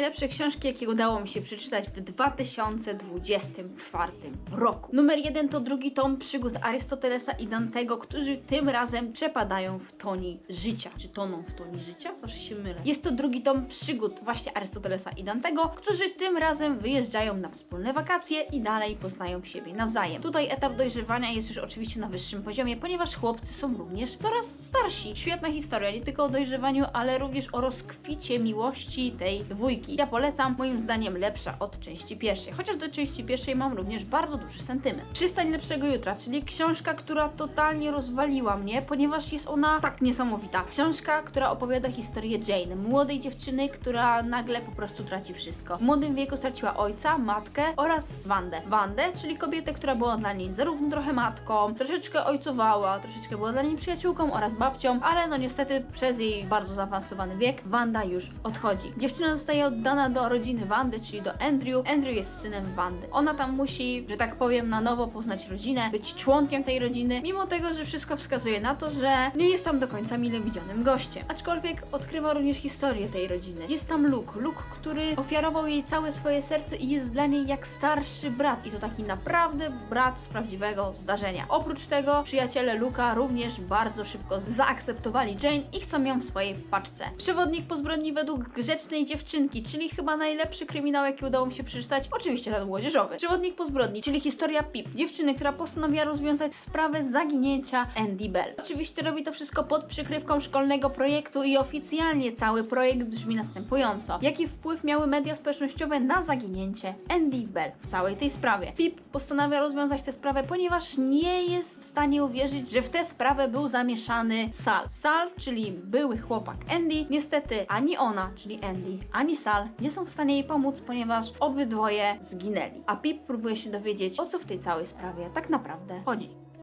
najlepsze książki, jakie udało mi się przeczytać w 2024 roku. Numer jeden to drugi tom przygód Arystotelesa i Dantego, którzy tym razem przepadają w toni życia. Czy toną w toni życia? Zawsze się mylę. Jest to drugi tom przygód właśnie Arystotelesa i Dantego, którzy tym razem wyjeżdżają na wspólne wakacje i dalej poznają siebie nawzajem. Tutaj etap dojrzewania jest już oczywiście na wyższym poziomie, ponieważ chłopcy są również coraz starsi. Świetna historia, nie tylko o dojrzewaniu, ale również o rozkwicie miłości tej dwójki. Ja polecam, moim zdaniem lepsza od części pierwszej, chociaż do części pierwszej mam również bardzo duży sentyment. Przystań lepszego jutra, czyli książka, która totalnie rozwaliła mnie, ponieważ jest ona tak niesamowita. Książka, która opowiada historię Jane, młodej dziewczyny, która nagle po prostu traci wszystko. W młodym wieku straciła ojca, matkę oraz Wandę. Wandę, czyli kobietę, która była dla niej zarówno trochę matką, troszeczkę ojcowała, troszeczkę była dla niej przyjaciółką oraz babcią, ale no niestety przez jej bardzo zaawansowany wiek Wanda już odchodzi. Dziewczyna zostaje oddana do rodziny Wandy, czyli do Andrew. Andrew jest synem Wandy. Ona tam musi, że tak powiem, na nowo poznać rodzinę, być członkiem tej rodziny, mimo tego, że wszystko wskazuje na to, że nie jest tam do końca mile widzianym gościem. Aczkolwiek odkrywa również historię tej rodziny. Jest tam Luke, Luke, który ofiarował jej całe swoje serce i jest dla niej jak starszy brat. I to taki naprawdę brat z prawdziwego zdarzenia. Oprócz tego przyjaciele Luka również bardzo szybko zaakceptowali Jane i chcą ją w swojej paczce. Przewodnik po zbrodni według grzecznej dziewczynki, czyli chyba najlepszy kryminał, jaki udało mi się przeczytać. Oczywiście ten młodzieżowy. Przewodnik po zbrodni, czyli historia Pip, dziewczyny, która postanowiła rozwiązać sprawę zaginięcia Andy Bell. Oczywiście robi to wszystko pod przykrywką szkolnego projektu i oficjalnie cały projekt brzmi następująco. Jaki wpływ miały media społecznościowe na zaginięcie Andy Bell w całej tej sprawie? Pip postanawia rozwiązać tę sprawę, ponieważ nie jest w stanie uwierzyć, że w tę sprawę był zamieszany Sal. Sal, czyli były chłopak Andy, niestety ani ona, czyli Andy, ani Sal nie są w stanie jej pomóc, ponieważ obydwoje zginęli. A Pip próbuje się dowiedzieć, o co w tej całej sprawie tak naprawdę chodzi.